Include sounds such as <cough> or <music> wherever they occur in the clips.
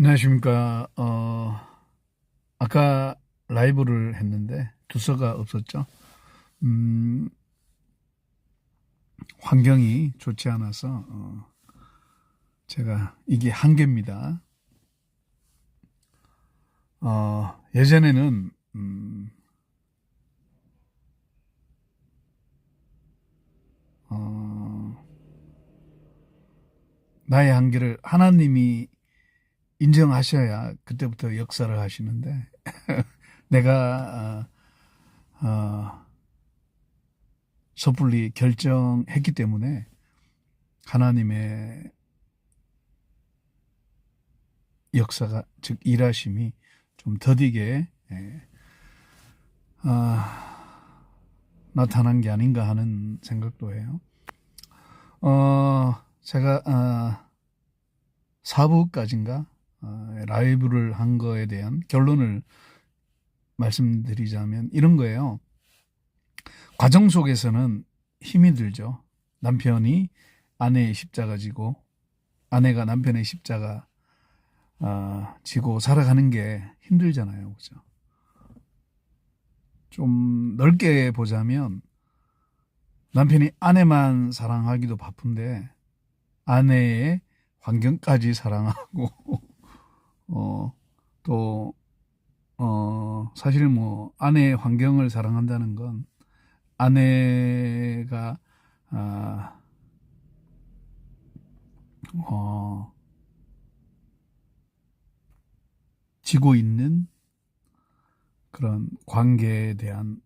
안녕하십니까. 어, 아까 라이브를 했는데 두서가 없었죠. 음, 환경이 좋지 않아서, 어, 제가 이게 한계입니다. 어, 예전에는, 음, 어, 나의 한계를 하나님이 인정하셔야 그때부터 역사를 하시는데 <laughs> 내가 어, 어, 섣불리 결정했기 때문에 하나님의 역사가 즉 일하심이 좀 더디게 예, 아, 나타난 게 아닌가 하는 생각도 해요. 어, 제가 아, 4부까지인가 어, 라이브를 한 거에 대한 결론을 말씀드리자면 이런 거예요. 과정 속에서는 힘이 들죠. 남편이 아내의 십자가 지고 아내가 남편의 십자가 아, 지고 살아가는 게 힘들잖아요. 그죠? 좀 넓게 보자면 남편이 아내만 사랑하기도 바쁜데 아내의 환경까지 사랑하고 <laughs> 어, 또, 어, 사실 뭐, 아내의 환경을 사랑한다는 건, 아내가, 아, 어, 지고 있는 그런 관계에 대한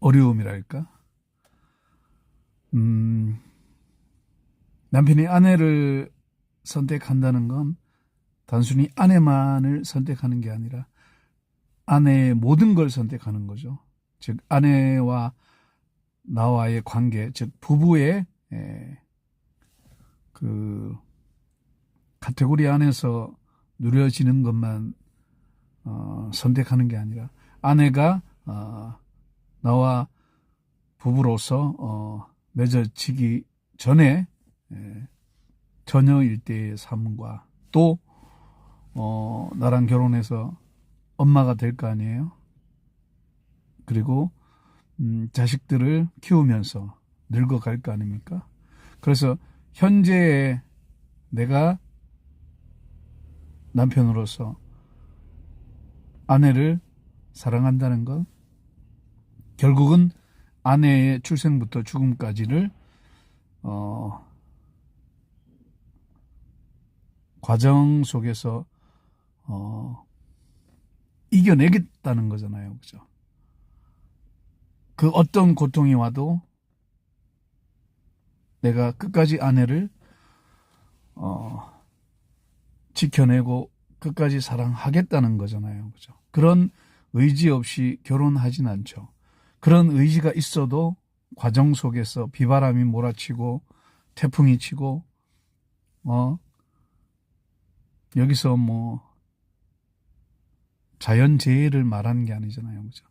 어려움이랄까? 음, 남편이 아내를 선택한다는 건 단순히 아내만을 선택하는 게 아니라 아내의 모든 걸 선택하는 거죠. 즉 아내와 나와의 관계, 즉 부부의 에, 그 카테고리 안에서 누려지는 것만 어, 선택하는 게 아니라 아내가 어, 나와 부부로서 어, 맺어지기 전에 에, 전혀 일대의 삶과 또 어, 나랑 결혼해서 엄마가 될 거 아니에요. 그리고 음, 자식들을 키우면서 늙어갈 거 아닙니까? 그래서 현재의 내가 남편으로서 아내를 사랑한다는 건 결국은 아내의 출생부터 죽음까지를 어, 과정 속에서 어, 이겨내겠다는 거잖아요, 그죠? 그 어떤 고통이 와도 내가 끝까지 아내를 어, 지켜내고 끝까지 사랑하겠다는 거잖아요, 그죠? 그런 의지 없이 결혼하진 않죠. 그런 의지가 있어도 과정 속에서 비바람이 몰아치고 태풍이 치고 어 여기서 뭐 자연재해를 말하는 게 아니잖아요. 그죠?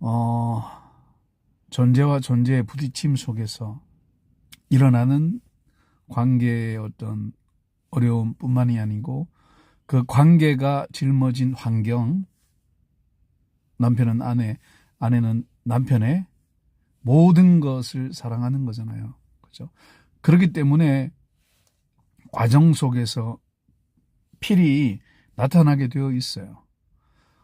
어, 존재와 존재의 부딪힘 속에서 일어나는 관계의 어떤 어려움 뿐만이 아니고 그 관계가 짊어진 환경, 남편은 아내, 아내는 남편의 모든 것을 사랑하는 거잖아요. 그죠? 그렇기 때문에 과정 속에서 필이 나타나게 되어 있어요.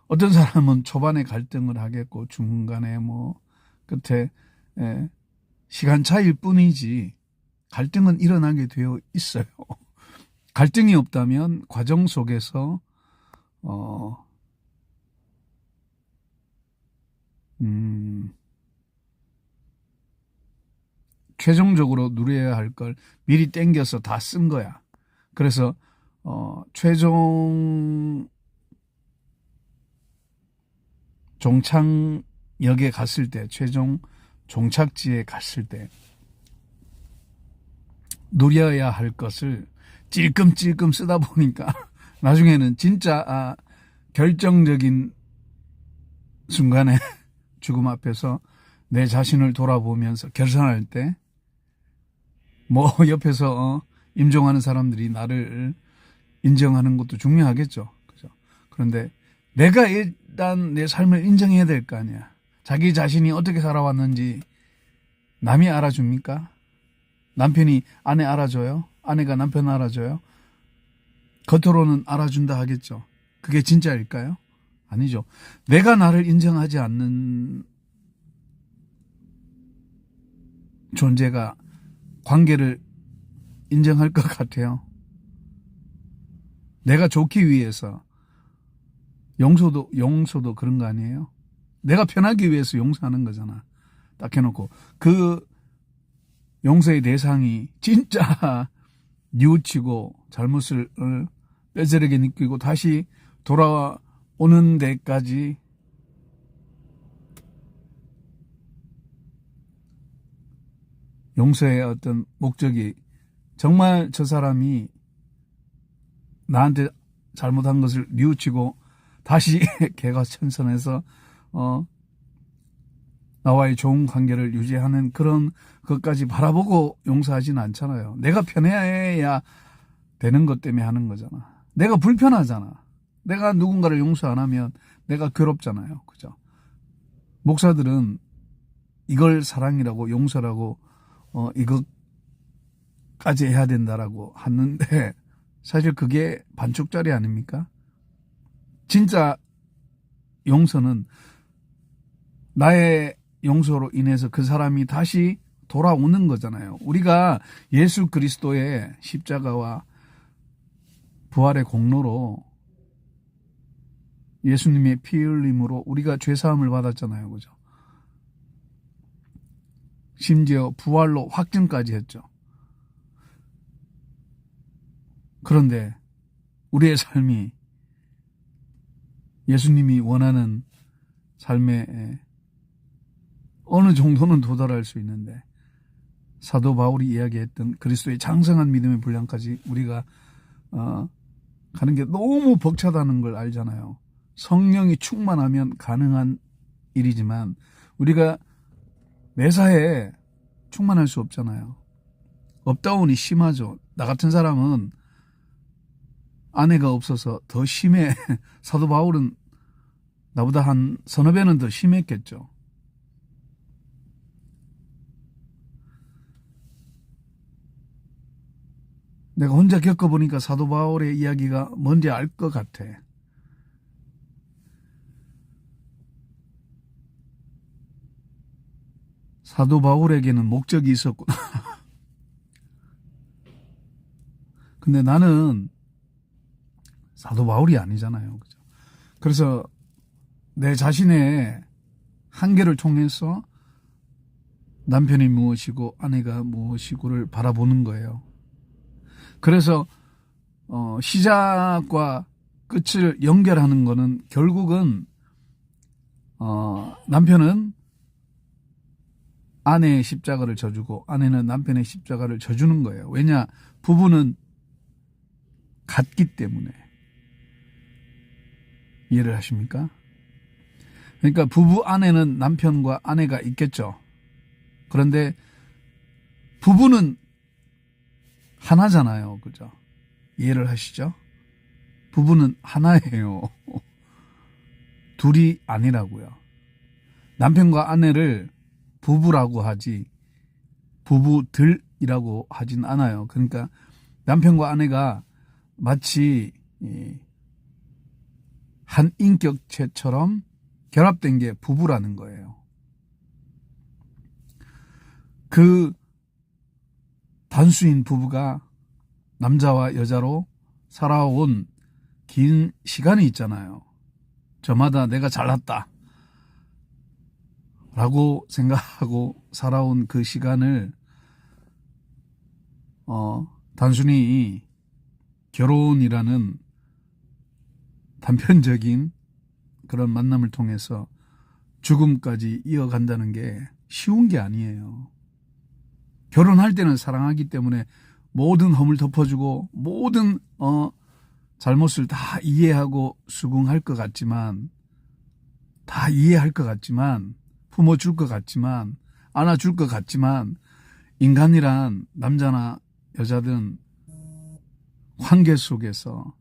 어떤 사람은 초반에 갈등을 하겠고 중간에 뭐 끝에 예, 시간 차일 뿐이지 갈등은 일어나게 되어 있어요. <laughs> 갈등이 없다면 과정 속에서 어, 음, 최종적으로 누려야 할 걸 미리 땡겨서 다 쓴 거야. 그래서 어, 최종 종착역에 갔을 때, 최종 종착지에 갔을 때 누려야 할 것을 찔끔찔끔 쓰다 보니까 <laughs> 나중에는 진짜 아, 결정적인 순간에 <laughs> 죽음 앞에서 내 자신을 돌아보면서 결산할 때 뭐 <laughs> 옆에서 어, 임종하는 사람들이 나를 인정하는 것도 중요하겠죠. 그죠? 그런데 내가 일단 내 삶을 인정해야 될 거 아니야. 자기 자신이 어떻게 살아왔는지 남이 알아줍니까? 남편이 아내 알아줘요? 아내가 남편 알아줘요? 겉으로는 알아준다 하겠죠. 그게 진짜일까요? 아니죠. 내가 나를 인정하지 않는 존재가 관계를 인정할 것 같아요. 내가 좋기 위해서 용서도 용서도 그런 거 아니에요? 내가 편하기 위해서 용서하는 거잖아. 딱 해놓고 그 용서의 대상이 진짜 <laughs> 뉘우치고 잘못을 어, 뼈저리게 느끼고 다시 돌아오는 데까지 용서의 어떤 목적이 정말 저 사람이 나한테 잘못한 것을 뉘우치고 다시 <laughs> 개가 천선해서 어 나와의 좋은 관계를 유지하는 그런 것까지 바라보고 용서하지는 않잖아요. 내가 편해야 되는 것 때문에 하는 거잖아. 내가 불편하잖아. 내가 누군가를 용서 안 하면 내가 괴롭잖아요. 그죠? 목사들은 이걸 사랑이라고 용서라고 어 이것까지 해야 된다라고 하는데 <laughs> 사실 그게 반쪽짜리 아닙니까? 진짜 용서는 나의 용서로 인해서 그 사람이 다시 돌아오는 거잖아요. 우리가 예수 그리스도의 십자가와 부활의 공로로 예수님의 피 흘림으로 우리가 죄 사함을 받았잖아요. 그죠? 심지어 부활로 확증까지 했죠. 그런데 우리의 삶이 예수님이 원하는 삶에 어느 정도는 도달할 수 있는데 사도 바울이 이야기했던 그리스도의 장성한 믿음의 분량까지 우리가 어, 가는 게 너무 벅차다는 걸 알잖아요. 성령이 충만하면 가능한 일이지만 우리가 매사에 충만할 수 없잖아요. 업다운이 심하죠. 나 같은 사람은 아내가 없어서 더 심해. <laughs> 사도 바울은 나보다 한 서너 배는 더 심했겠죠. 내가 혼자 겪어보니까 사도 바울의 이야기가 뭔지 알 것 같아. 사도 바울에게는 목적이 있었구나. <laughs> 근데 나는 사도 바울이 아니잖아요. 그죠? 그래서 내 자신의 한계를 통해서 남편이 무엇이고 아내가 무엇이고를 바라보는 거예요. 그래서 어, 시작과 끝을 연결하는 거는 결국은 어, 남편은 아내의 십자가를 져주고 아내는 남편의 십자가를 져주는 거예요. 왜냐 부부는 같기 때문에 이해를 하십니까? 그러니까 부부 안에는 남편과 아내가 있겠죠. 그런데 부부는 하나잖아요. 그죠? 이해를 하시죠? 부부는 하나예요. <laughs> 둘이 아니라고요. 남편과 아내를 부부라고 하지 부부들이라고 하진 않아요. 그러니까 남편과 아내가 마치 한 인격체처럼 결합된 게 부부라는 거예요. 그 단수인 부부가 남자와 여자로 살아온 긴 시간이 있잖아요. 저마다 내가 잘났다. 라고 생각하고 살아온 그 시간을, 어, 단순히 결혼이라는 단편적인 그런 만남을 통해서 죽음까지 이어간다는 게 쉬운 게 아니에요. 결혼할 때는 사랑하기 때문에 모든 허물 덮어주고 모든 어 잘못을 다 이해하고 수긍할 것 같지만 다 이해할 것 같지만 품어줄 것 같지만 안아줄 것 같지만 인간이란 남자나 여자든 관계 속에서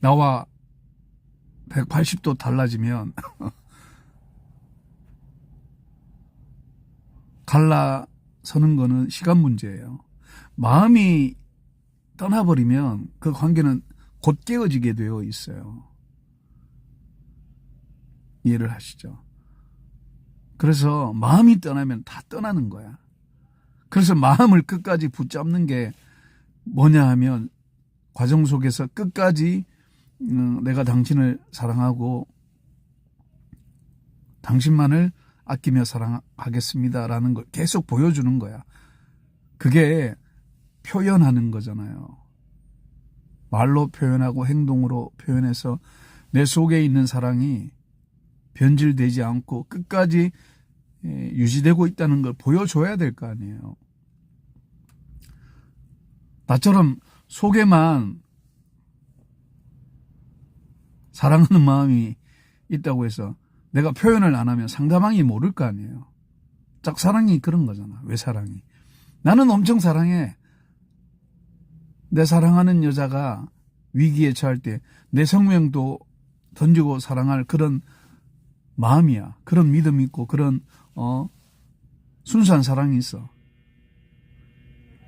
나와 180도 달라지면 <laughs> 갈라서는 거는 시간 문제예요. 마음이 떠나버리면 그 관계는 곧 깨어지게 되어 있어요. 이해를 하시죠? 그래서 마음이 떠나면 다 떠나는 거야. 그래서 마음을 끝까지 붙잡는 게 뭐냐 하면 과정 속에서 끝까지 음, 내가 당신을 사랑하고 당신만을 아끼며 사랑하겠습니다라는 걸 계속 보여주는 거야. 그게 표현하는 거잖아요. 말로 표현하고 행동으로 표현해서 내 속에 있는 사랑이 변질되지 않고 끝까지 예, 유지되고 있다는 걸 보여줘야 될 거 아니에요. 나처럼 속에만 사랑하는 마음이 있다고 해서 내가 표현을 안 하면 상대방이 모를 거 아니에요. 짝사랑이 그런 거잖아. 왜 사랑이? 나는 엄청 사랑해. 내 사랑하는 여자가 위기에 처할 때내 생명도 던지고 사랑할 그런 마음이야. 그런 믿음 있고 그런 어 순수한 사랑이 있어.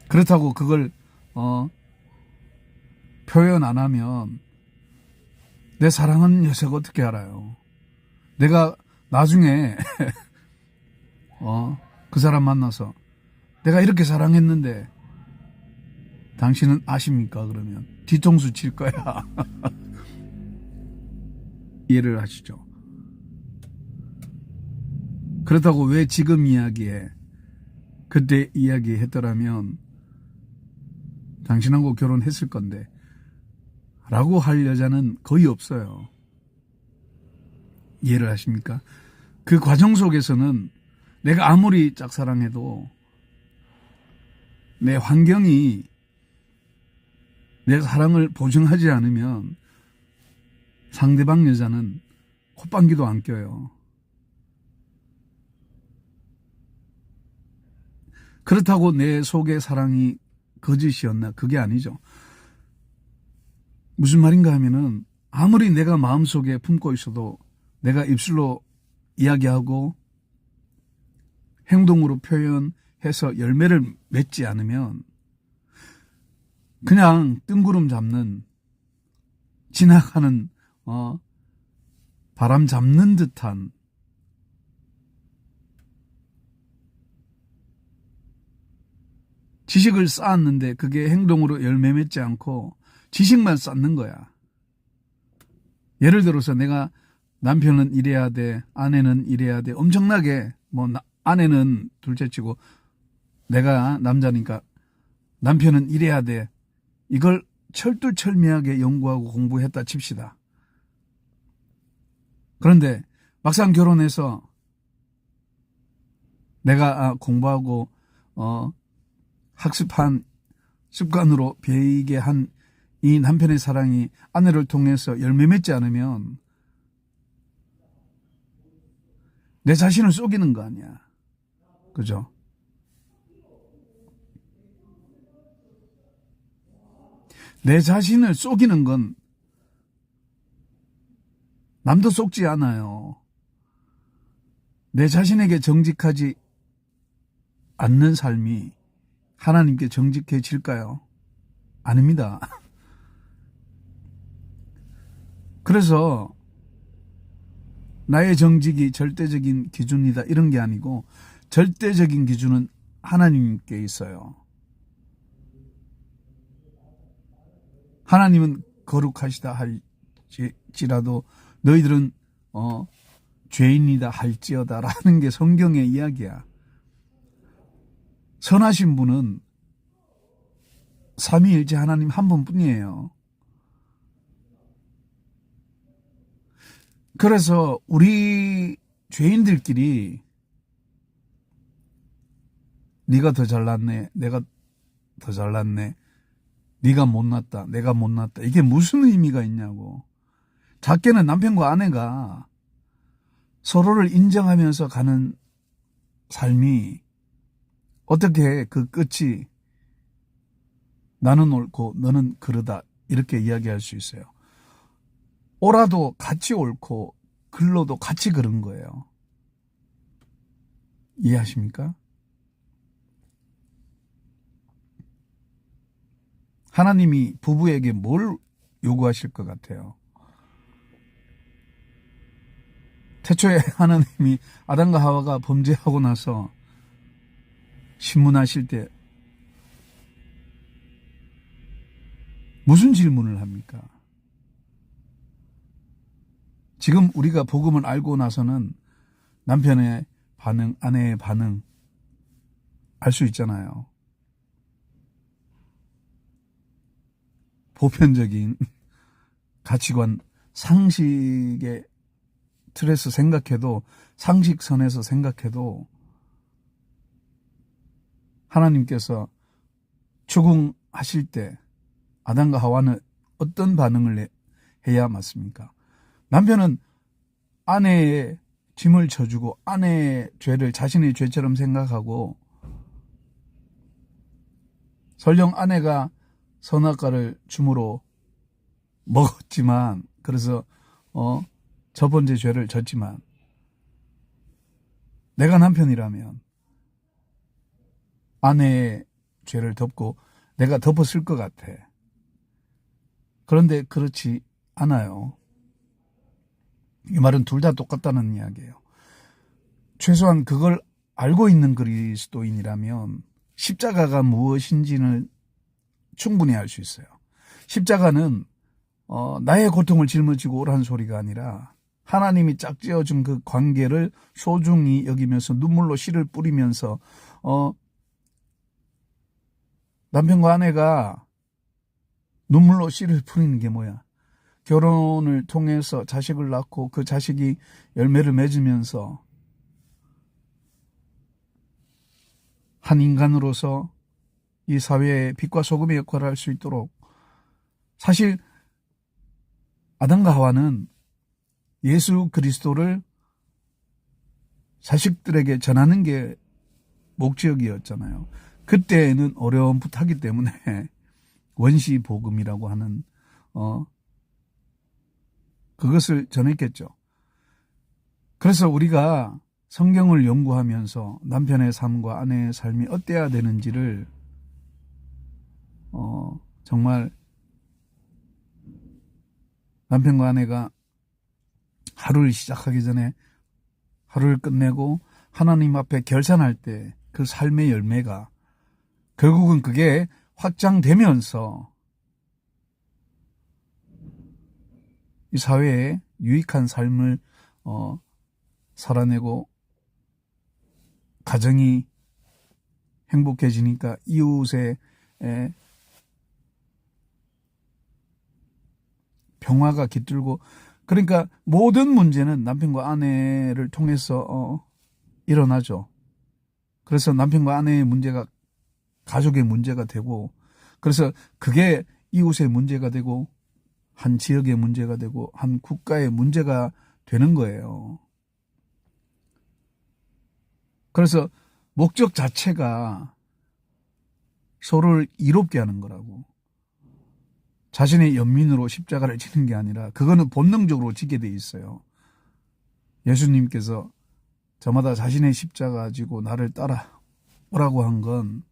그렇다고 그걸 어 표현 안 하면 내 사랑하는 여자가 어떻게 알아요? 내가 나중에 <laughs> 어 그 사람 만나서 내가 이렇게 사랑했는데 당신은 아십니까? 그러면 뒤통수 칠 거야. <laughs> 이해를 하시죠? 그렇다고 왜 지금 이야기해? 그때 이야기했더라면 당신하고 결혼했을 건데 라고 할 여자는 거의 없어요. 이해를 하십니까? 그 과정 속에서는 내가 아무리 짝사랑해도 내 환경이 내 사랑을 보증하지 않으면 상대방 여자는 콧방귀도 안 껴요. 그렇다고 내 속의 사랑이 거짓이었나? 그게 아니죠. 무슨 말인가 하면은 아무리 내가 마음속에 품고 있어도 내가 입술로 이야기하고 행동으로 표현해서 열매를 맺지 않으면 그냥 뜬구름 잡는 지나가는 어 바람 잡는 듯한 지식을 쌓았는데 그게 행동으로 열매 맺지 않고 지식만 쌓는 거야. 예를 들어서 내가 남편은 이래야 돼, 아내는 이래야 돼. 엄청나게 뭐 나- 아내는 둘째치고 내가 남자니까 남편은 이래야 돼. 이걸 철두철미하게 연구하고 공부했다 칩시다. 그런데 막상 결혼해서 내가 아, 공부하고 어 학습한 습관으로 배이게 한 이 남편의 사랑이 아내를 통해서 열매 맺지 않으면 내 자신을 속이는 거 아니야. 그죠? 내 자신을 속이는 건 남도 속지 않아요. 내 자신에게 정직하지 않는 삶이 하나님께 정직해질까요? 아닙니다. 그래서 나의 정직이 절대적인 기준이다 이런 게 아니고 절대적인 기준은 하나님께 있어요. 하나님은 거룩하시다 할지라도 너희들은 어 죄인이다 할지어다라는 게 성경의 이야기야. 선하신 분은 삼위일체 하나님 한 분뿐이에요. 그래서 우리 죄인들끼리 네가 더 잘났네, 내가 더 잘났네, 네가 못났다, 내가 못났다. 이게 무슨 의미가 있냐고. 작게는 남편과 아내가 서로를 인정하면서 가는 삶이 어떻게 그 끝이 나는 옳고 너는 그르다 이렇게 이야기할 수 있어요. 오라도 같이 옳고 글로도 같이 그런 거예요. 이해하십니까? 하나님이 부부에게 뭘 요구하실 것 같아요? 태초에 <laughs> 하나님이 아담과 하와가 범죄하고 나서 신문하실 때 무슨 질문을 합니까? 지금 우리가 복음을 알고 나서는 남편의 반응, 아내의 반응 알 수 있잖아요. 보편적인 <laughs> 가치관, 상식의 틀에서 생각해도 상식선에서 생각해도 하나님께서 추궁하실 때 아담과 하와는 어떤 반응을 해- 해야 맞습니까? 남편은 아내의 짐을 져주고 아내의 죄를 자신의 죄처럼 생각하고 설령 아내가 선악과를 줌으로 먹었지만 그래서 어 첫 번째 죄를 졌지만 내가 남편이라면 아내의 죄를 덮고 내가 덮었을 것 같아. 그런데 그렇지 않아요. 이 말은 둘 다 똑같다는 이야기예요. 최소한 그걸 알고 있는 그리스도인이라면 십자가가 무엇인지는 충분히 알 수 있어요. 십자가는 어, 나의 고통을 짊어지고 오라는 소리가 아니라 하나님이 짝지어준 그 관계를 소중히 여기면서 눈물로 씨를 뿌리면서 어, 남편과 아내가 눈물로 씨를 뿌리는 게 뭐야? 결혼을 통해서 자식을 낳고 그 자식이 열매를 맺으면서 한 인간으로서 이 사회에 빛과 소금의 역할을 할 수 있도록 사실 아담과 하와는 예수 그리스도를 자식들에게 전하는 게 목적이었잖아요. 그때는 어려움부터하기 때문에 <laughs> 원시 복음이라고 하는 어 그것을 전했겠죠. 그래서 우리가 성경을 연구하면서 남편의 삶과 아내의 삶이 어때야 되는지를 어 정말 남편과 아내가 하루를 시작하기 전에 하루를 끝내고 하나님 앞에 결산할 때 그 삶의 열매가 결국은 그게 확장되면서 이 사회에 유익한 삶을 어, 살아내고 가정이 행복해지니까 이웃의 에, 평화가 깃들고 그러니까 모든 문제는 남편과 아내를 통해서 어, 일어나죠. 그래서 남편과 아내의 문제가 가족의 문제가 되고 그래서 그게 이웃의 문제가 되고 한 지역의 문제가 되고 한 국가의 문제가 되는 거예요. 그래서 목적 자체가 서로를 이롭게 하는 거라고. 자신의 연민으로 십자가를 지는 게 아니라 그거는 본능적으로 지게 돼 있어요. 예수님께서 저마다 자신의 십자가 지고 나를 따라 오라고 한 건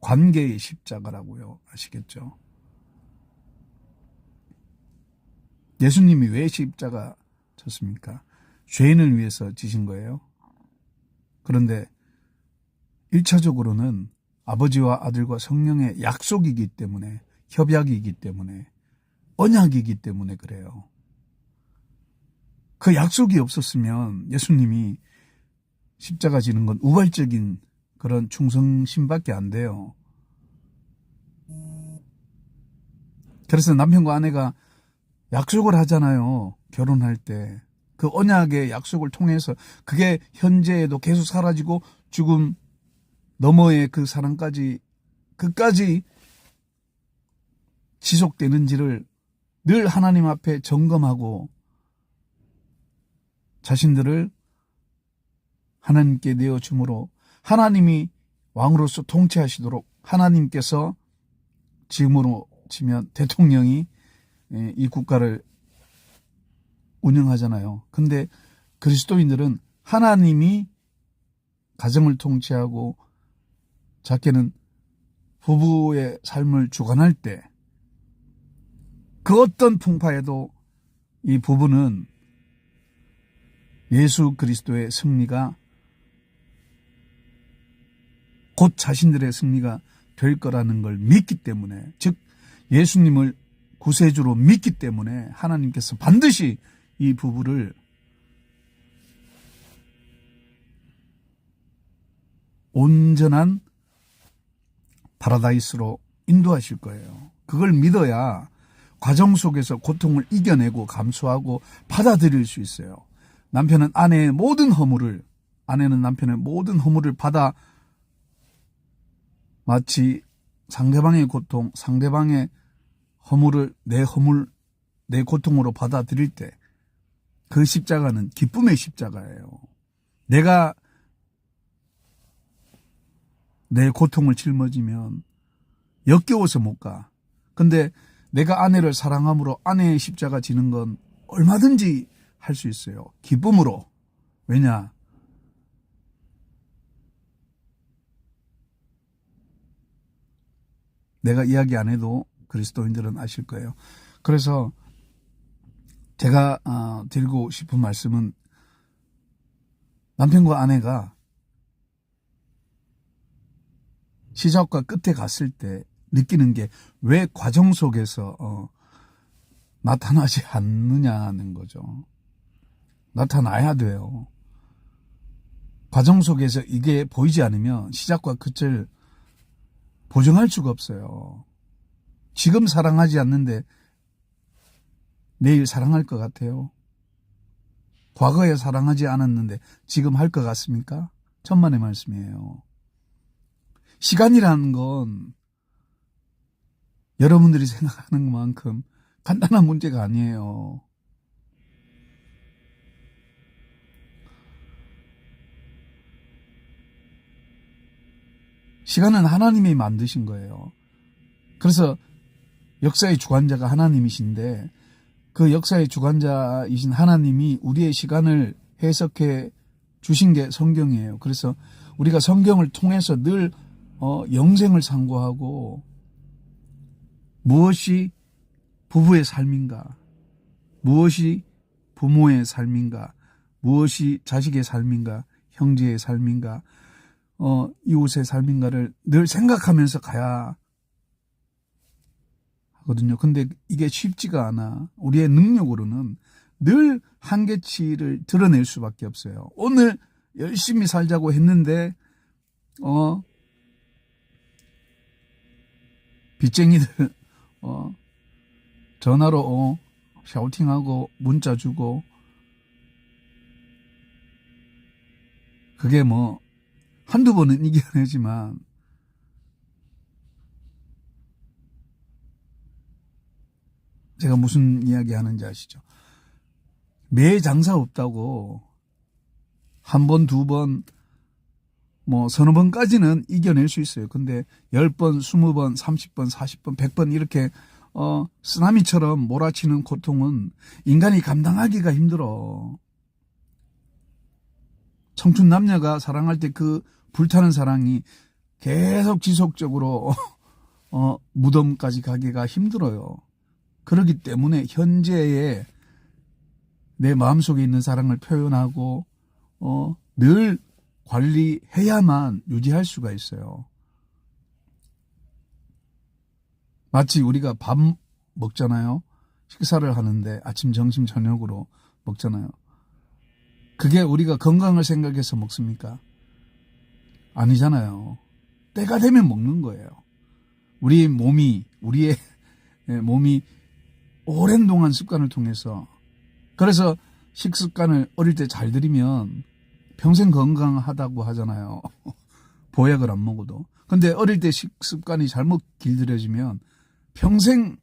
관계의 십자가라고요. 아시겠죠? 예수님이 왜 십자가 졌습니까? 죄인을 위해서 지신 거예요. 그런데 1차적으로는 아버지와 아들과 성령의 약속이기 때문에 협약이기 때문에 언약이기 때문에 그래요. 그 약속이 없었으면 예수님이 십자가 지는 건 우발적인 그런 충성심밖에 안 돼요. 그래서 남편과 아내가 약속을 하잖아요. 결혼할 때. 그 언약의 약속을 통해서 그게 현재에도 계속 사라지고 죽음 너머의 그 사랑까지 끝까지 지속되는지를 늘 하나님 앞에 점검하고 자신들을 하나님께 내어줌으로 하나님이 왕으로서 통치하시도록 하나님께서 지금으로 치면 대통령이 예, 이 국가를 운영하잖아요. 근데 그리스도인들은 하나님이 가정을 통치하고 작게는 부부의 삶을 주관할 때 그 어떤 풍파에도 이 부부는 예수 그리스도의 승리가 곧 자신들의 승리가 될 거라는 걸 믿기 때문에 즉 예수님을 구세주로 믿기 때문에 하나님께서 반드시 이 부부를 온전한 파라다이스로 인도하실 거예요. 그걸 믿어야 과정 속에서 고통을 이겨내고 감수하고 받아들일 수 있어요. 남편은 아내의 모든 허물을, 아내는 남편의 모든 허물을 받아 마치 상대방의 고통, 상대방의 허물을 내 허물, 내 고통으로 받아들일 때 그 십자가는 기쁨의 십자가예요. 내가 내 고통을 짊어지면 역겨워서 못 가. 근데 내가 아내를 사랑함으로 아내의 십자가 지는 건 얼마든지 할 수 있어요. 기쁨으로. 왜냐? 내가 이야기 안 해도 그리스도인들은 아실 거예요. 그래서 제가 어, 드리고 싶은 말씀은 남편과 아내가 시작과 끝에 갔을 때 느끼는 게 왜 과정 속에서 어, 나타나지 않느냐는 거죠. 나타나야 돼요. 과정 속에서 이게 보이지 않으면 시작과 끝을 보정할 수가 없어요. 지금 사랑하지 않는데 내일 사랑할 것 같아요. 과거에 사랑하지 않았는데 지금 할 것 같습니까? 천만의 말씀이에요. 시간이라는 건 여러분들이 생각하는 것만큼 간단한 문제가 아니에요. 시간은 하나님이 만드신 거예요. 그래서 역사의 주관자가 하나님이신데 그 역사의 주관자이신 하나님이 우리의 시간을 해석해 주신 게 성경이에요. 그래서 우리가 성경을 통해서 늘 어, 영생을 상고하고 무엇이 부부의 삶인가, 무엇이 부모의 삶인가, 무엇이 자식의 삶인가, 형제의 삶인가, 어, 이웃의 삶인가를 늘 생각하면서 가야 하거든요. 근데 이게 쉽지가 않아. 우리의 능력으로는 늘 한계치를 드러낼 수밖에 없어요. 오늘 열심히 살자고 했는데, 어, 빚쟁이들, 어, 전화로, 어, 샤우팅하고 문자 주고, 그게 뭐, 한두 번은 이겨내지만, 제가 무슨 이야기 하는지 아시죠? 매 장사 없다고 한 번, 두 번, 뭐 서너 번까지는 이겨낼 수 있어요. 근데 10번, 20번, 30번, 40번, 100번 이렇게 어 쓰나미처럼 몰아치는 고통은 인간이 감당하기가 힘들어. 청춘 남녀가 사랑할 때 그 불타는 사랑이 계속 지속적으로 <laughs> 어 무덤까지 가기가 힘들어요. 그렇기 때문에 현재의 내 마음속에 있는 사랑을 표현하고 어, 늘 관리해야만 유지할 수가 있어요. 마치 우리가 밥 먹잖아요. 식사를 하는데 아침, 점심, 저녁으로 먹잖아요. 그게 우리가 건강을 생각해서 먹습니까? 아니잖아요. 때가 되면 먹는 거예요. 우리 몸이, 우리의 <laughs> 몸이 오랜 동안 습관을 통해서 그래서 식습관을 어릴 때 잘 들이면 평생 건강하다고 하잖아요. <laughs> 보약을 안 먹어도. 근데 어릴 때 식습관이 잘못 길들여지면 평생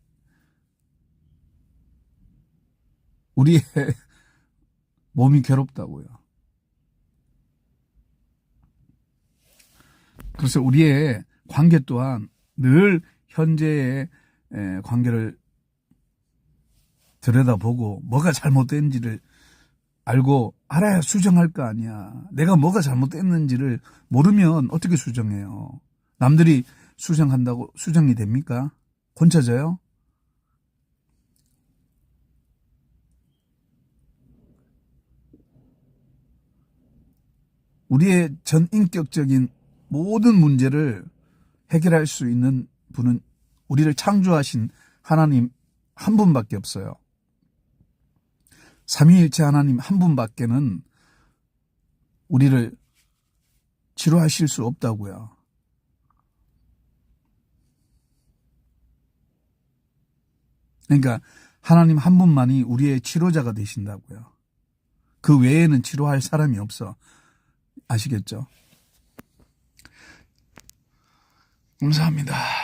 우리의 <laughs> 몸이 괴롭다고요. 그래서 우리의 관계 또한 늘 현재의 에, 관계를 들여다보고 뭐가 잘못된지를 알고 알아야 수정할 거 아니야. 내가 뭐가 잘못됐는지를 모르면 어떻게 수정해요? 남들이 수정한다고 수정이 됩니까? 고쳐져요? 우리의 전 인격적인 모든 문제를 해결할 수 있는 분은 우리를 창조하신 하나님 한 분밖에 없어요. 삼위일체 하나님 한 분밖에는 우리를 치료하실 수 없다고요. 그러니까 하나님 한 분만이 우리의 치료자가 되신다고요. 그 외에는 치료할 사람이 없어. 아시겠죠? 감사합니다.